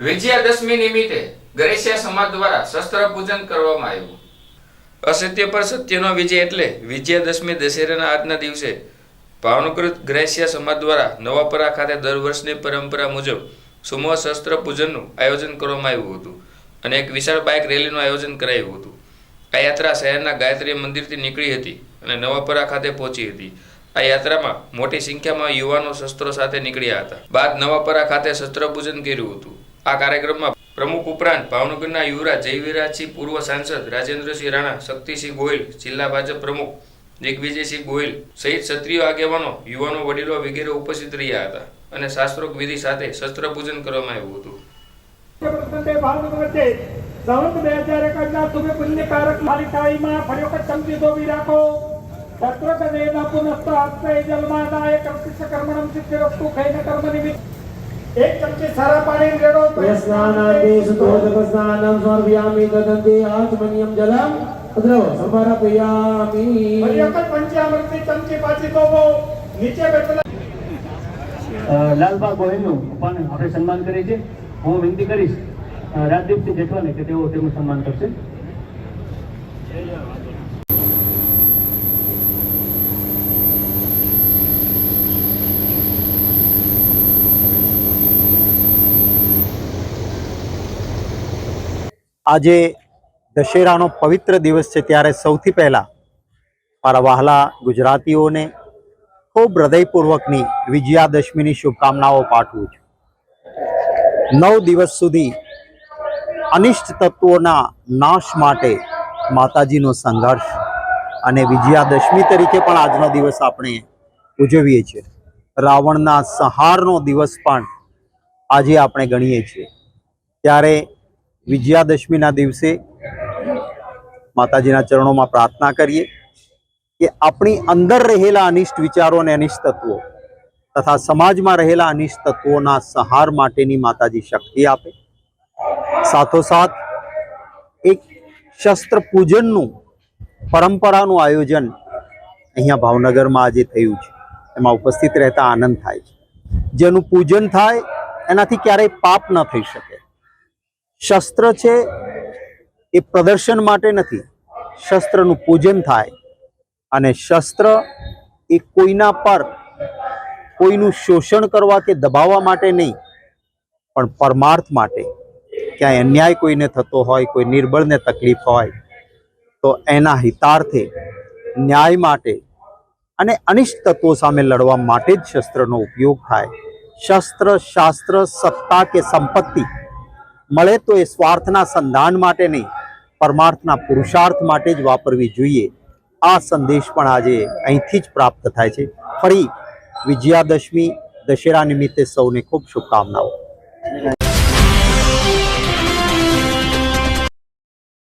વિજયાદશમી નિમિત્તે ગરેશિયા સમાજ દ્વારા શસ્ત્ર પૂજન કરવામાં આવ્યું. અસત્ય પર સત્યનો વિજય એટલે વિજયાદશમી દશેરાના આજના દિવસે ભાવનગર ગ્રેશિયા સમાજ દ્વારા નવાપરા ખાતે દર વર્ષની પરંપરા મુજબ સુમો શસ્ત્ર પૂજનનું આયોજન કરવામાં આવ્યું હતું અને એક વિશાળ બાઇક રેલીનું આયોજન કરાયું હતું. આ યાત્રા શહેરના ગાયત્રી મંદિરથી નીકળી હતી અને નવાપરા ખાતે પહોંચી હતી. આ યાત્રામાં મોટી સંખ્યામાં યુવાનો શસ્ત્રો સાથે નીકળ્યા હતા. બાદ નવાપરા ખાતે શસ્ત્ર પૂજન કર્યું હતું. આ કાર્યક્રમમાં પ્રમુખ ઉપરાંત ભાવનગરના યુવરાજ જયવીરાજસિંહ પૂર્વ સાંસદ રાજેન્દ્રસિંહ રાણા, શક્તિસિંહ ગોયલ જિલ્લા ભાજપ પ્રમુખ દિગ્વિજયસિંહ ગોયલ સહિત ક્ષત્રિય આગેવાનો, યુવાનો, વડીલો વગેરે ઉપસ્થિત રહ્યા હતા અને શાસ્ત્રોક વિધિ સાથે શસ્ત્ર પૂજન કરવામાં આવ્યું હતું. ભાવનગર વચ્ચે સંવત બે હજાર એકના શુભ પુણ્યકારક માલિકાઈમાં ફળિયો ચમચી ધોવી રાખો. શસ્ત્ર કદેના પુનસ્ત હસ્તે જલમાદાય કર્તિશ કર્મણમ સિદ્ધિરસ્તુ ખૈન કર્મ નિમિત્ત એક ચમચી સારા પાણી રેડો સ્નાનાતે સુતોજક સ્નાનમ સ્મર્યામિ તદંતે આત્મનિયમ જલમ. અદ્રવ સમર્પયામિ. પર્યકત પંચામૃતની ચમચી પાછી તો બહુ. નીચે બેઠેલા લાલબા ગોહિલનું આપણે સન્માન કરીએ છીએ. હું વિનંતી કરીશ રાજદીપસિંહ જેઠવાને કે તેઓ તેમનું સન્માન કરશે. આજે દશેરાનો પવિત્ર દિવસ છે ત્યારે સૌથી પહેલાં મારા વહાલા ગુજરાતીઓને ખૂબ હૃદયપૂર્વકની વિજયાદશમીની શુભકામનાઓ પાઠવું છું. નવ દિવસ સુધી અનિષ્ટ તત્વોના નાશ માટે માતાજીનો સંઘર્ષ અને વિજયાદશમી તરીકે પણ આજનો દિવસ આપણે ઉજવીએ છીએ. રાવણના સંહારનો દિવસ પણ આજે આપણે ગણીએ છીએ. ત્યારે વિજયાદશમીના દિવસે માતાજીના ચરણોમાં પ્રાર્થના કરીએ કે આપણી અંદર રહેલા અનિષ્ટ વિચારો અને અનિષ્ટ તત્વો તથા સમાજમાં રહેલા અનિષ્ટ તત્વોના સહાર માટેની માતાજી શક્તિ આપે. સાથોસાથ એક શસ્ત્ર પૂજનનું પરંપરાનું આયોજન અહીંયા ભાવનગરમાં આજે થયું છે. એમાં ઉપસ્થિત રહેતા આનંદ થાય છે. જેનું પૂજન થાય એનાથી ક્યારેય પાપ ન થઈ શકે. શસ્ત્ર છે એ પ્રદર્શન માટે નથી. શસ્ત્રનું પૂજન થાય અને શસ્ત્ર એ કોઈના પર કોઈનું શોષણ કરવા કે દબાવવા માટે નહીં, પણ પરમાર્થ માટે. ક્યાંય અન્યાય કોઈને થતો હોય, કોઈ નિર્બળને તકલીફ હોય, તો એના હિતાર્થે ન્યાય માટે અને અનિષ્ટ તત્વો સામે લડવા માટે જ શસ્ત્રનો ઉપયોગ થાય. શસ્ત્ર, શાસ્ત્ર, સત્તા કે સંપત્તિ મળે તો એ સ્વાર્થના સંધાન માટે નહીં, પરમાર્થના પુરુષાર્થ માટે જ વાપરવી જોઈએ. આ સંદેશ પણ આજે અહીંથી જ પ્રાપ્ત થાય છે. ફરી વિજયાદશમી દશેરા નિમિત્તે સૌને ખૂબ શુભકામનાઓ.